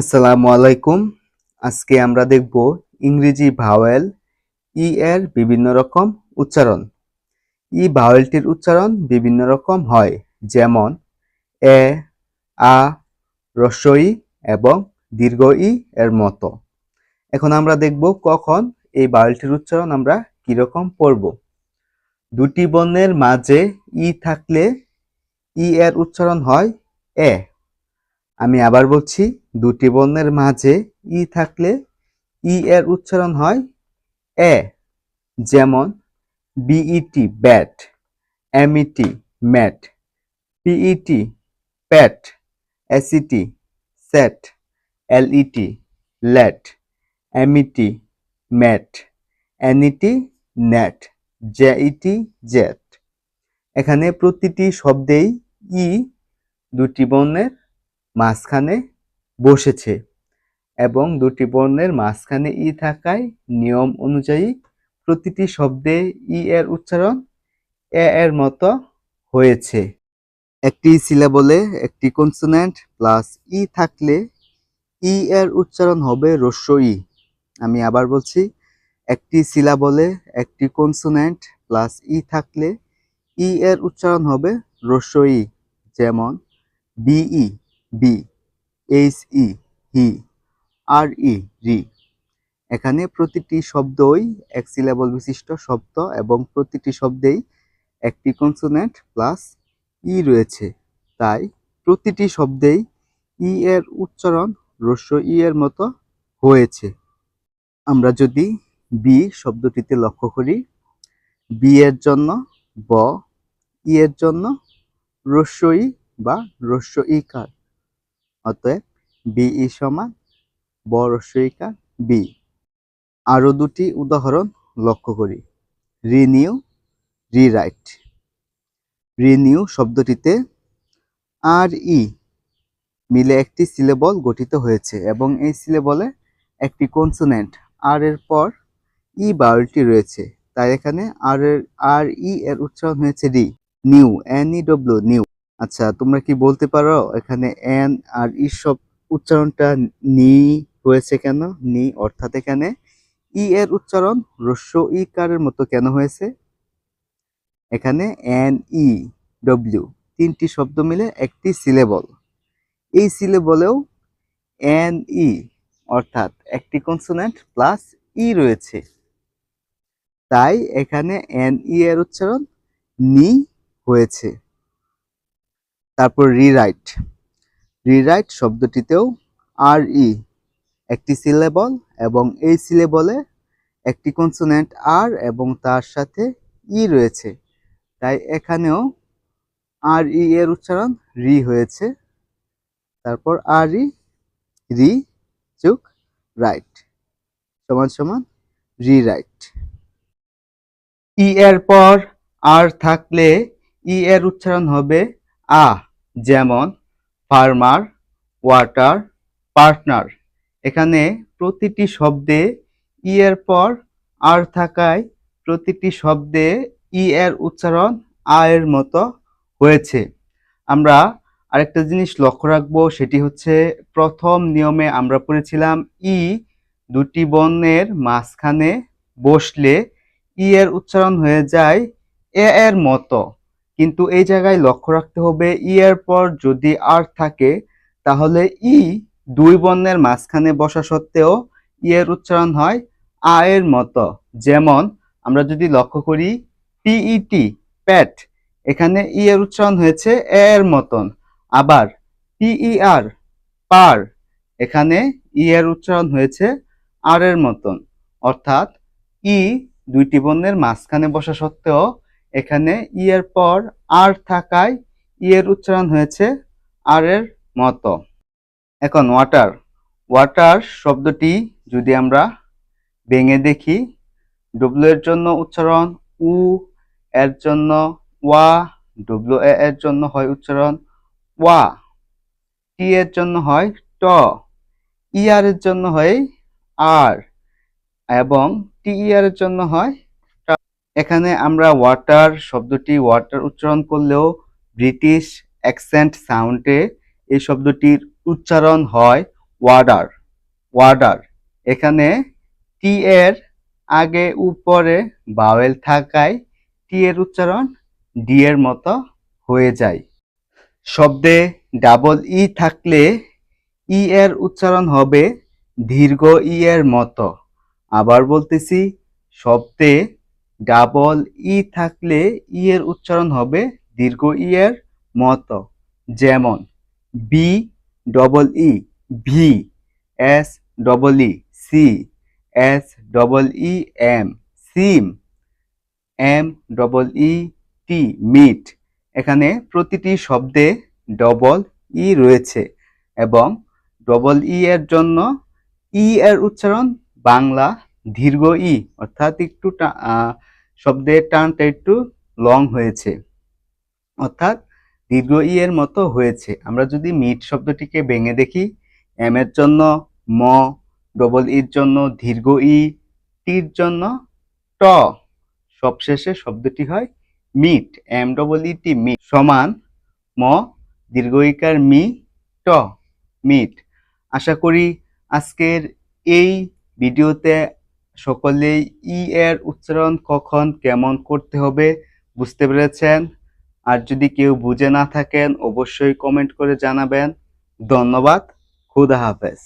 আসসালামু আলাইকুম। আজকে আমরা দেখব ইংরেজি ভাওয়েল, ই এর বিভিন্ন রকম উচ্চারণ। ই ভাওয়েলটির উচ্চারণ বিভিন্ন রকম হয়, যেমন এ, আ রস্বই এবং দীর্ঘ ই এর মতো। এখন আমরা দেখব কখন এই ভাওয়েলটির উচ্চারণ আমরা কীরকম পড়ব। দুটি বর্ণের মাঝে ই থাকলে ই এর উচ্চারণ হয় এ। আমি আবার বলছি, দুটি বর্ণের মাঝে ই থাকলে ই এর উচ্চারণ হয় এ, যেমন B E T bet M E T met P E T pet S E T set L E T let M E T met N E T net J E T jet এখানে প্রতিটি শব্দেই ই দুটি বর্ণের মাঝখানে বসেছে এবং দুটি বর্ণের মাঝখানে ই থাকায় নিয়ম অনুযায়ী প্রতিটি শব্দে ই এর উচ্চারণ এ এর মতো হয়েছে। একটি সিলেবলে একটি কনসোনেন্ট প্লাস ই থাকলে ই এর উচ্চারণ হবে রস্য ই। আমি আবার বলছি, একটি সিলাবলে একটি কনসোনেন্ট প্লাস ই থাকলে ই এর উচ্চারণ হবে রস্য ই, যেমন B E be H E he R E re এখানে প্রতিটি শব্দই এক সিলেবল বিশিষ্ট শব্দ এবং প্রতিটি শব্দেই একটি কনসোনেন্ট প্লাস ই রয়েছে। তাই প্রতিটি শব্দেই ই এর উচ্চারণ রস্য ই এর মতো হয়েছে। আমরা যদি বি শব্দটিতে লক্ষ্য করি বি এর জন্য ব ই এর জন্য রস্য ই বা রস্য ই কার। অতএব বিই সমান ব রস্যইকার বি। আরও দুটি উদাহরণ লক্ষ্য করি। Renew, rewrite. রিনিউ শব্দটিতে আর ই মিলে একটি সিলেবল গঠিত হয়েছে এবং এই সিলেবলে একটি কনসোনেন্ট আর এর পর ই বাউলটি রয়েছে। তাই এখানে আর এর, আর ই এর উচ্চারণ হয়েছে re. New, N E W, new. আচ্ছা তোমরা কি বলতে পারো এখানে এন আর ই সব উচ্চারণটা নি হয়েছে কেন? নি অর্থাৎ এখানে ই এর উচ্চারণ রস্য ই কারের মতো কেন হয়েছে? এখানে এন ই ডব্লিউ তিনটি শব্দ মিলে একটি সিলেবল। এই সিলেবলেও এন ই অর্থাৎ একটি কনসোনেন্ট প্লাস ই রয়েছে। তাই এখানে এন ই এর উচ্চারণ নি হয়েছে। তারপর রিরাইট রিরাইট শব্দটিতেও আর ই একটি সিলেবল এবং এই সিলেবলে একটি কনসোনেন্ট আর এবং তার সাথে ই রয়েছে। তাই এখানেও আর ই এর উচ্চারণ রি হয়েছে। তারপর আর ই রি চুক রাইট সমান সমান রি রাইট ই এর পর আর থাকলে ই এর উচ্চারণ হবে আ। যেমন ফার্মার, ওয়াটার পার্টনার। এখানে প্রতিটি শব্দে ই এর পর আর থাকায় প্রতিটি শব্দে ই এর উচ্চারণ আ এর মতো হয়েছে। আমরা আরেকটা জিনিস লক্ষ্য রাখব, সেটি হচ্ছে প্রথম নিয়মে আমরা পড়েছিলাম ই দুটি বর্ণের মাঝখানে বসলে ই এর উচ্চারণ হয়ে যায় এ এর মতো। কিন্তু এই জায়গায় লক্ষ্য রাখতে হবে ই এর পর যদি আর থাকে, তাহলে ই দুই বর্ণের মাঝখানে বসা সত্ত্বেও ই এর উচ্চারণ হয় আ এর মতো। যেমন আমরা যদি লক্ষ্য করি পিইটি প্যাট, এখানে ই এর উচ্চারণ হয়েছে এ এর মতন। আবার পিইআর পার, এখানে ই এর উচ্চারণ হয়েছে আর এর মতন। অর্থাৎ ই দুইটি বর্ণের মাঝখানে বসা সত্ত্বেও এখানে ই এর পর আর থাকায় ই এর উচ্চারণ হয়েছে আর এর মতো এখন ওয়াটার ওয়াটার শব্দটি যদি আমরা ভেঙে দেখি ডব্লিউ এর জন্য উচ্চারণ উ এর জন্য ওয়া ডব্লিউ এ এর জন্য হয় উচ্চারণ ওয়া টি এর জন্য হয় ট ই আর এর জন্য হয় আর এবং টি ই আর এর জন্য হয়। এখানে আমরা ওয়াটার শব্দটি ওয়াটার উচ্চারণ করলেও ব্রিটিশ অ্যাকসেন্ট সাউন্ডে এই শব্দটির উচ্চারণ হয় ওয়ার্ডার ওয়ার্ডার এখানে টি এর আগে উপরে বাওয়েল থাকায় টি এর উচ্চারণ ডি এর মতো হয়ে যায়। শব্দে ডাবল ই থাকলে ই এর উচ্চারণ হবে দীর্ঘ ই এর মতো। আবার বলতেছি, শব্দে ডাবল ই থাকলে ই এর উচ্চারণ হবে দীর্ঘ ই এর মতো। যেমন B double E V S double E see S double E M seem M double E T meet এখানে প্রতিটি শব্দে ডবল ই রয়েছে এবং ডবল ই এর জন্য ই এর উচ্চারণ বাংলা দীর্ঘ ই অর্থাৎ একটু শব্দের টানটা একটু লং হয়েছে। অর্থাৎ দীর্ঘ ই এর মতো হয়েছে। আমরা যদি মিট শব্দটিকে ভেঙে দেখি এম এর জন্য ম ডবল ইর জন্য দীর্ঘ ই টির জন্য ট সবশেষে শব্দটি হয় meet M double E T meet সমান ম, দীর্ঘ ইকার মি ট মিট আশা করি আজকের এই ভিডিওতে সকলেই ই এর উচ্চারণ কখন কেমন করতে হবে বুঝতে পেরেছেন? আর যদি কেউ বুঝে না থাকেন, অবশ্যই কমেন্ট করে জানাবেন। ধন্যবাদ। খুদা হাফেজ।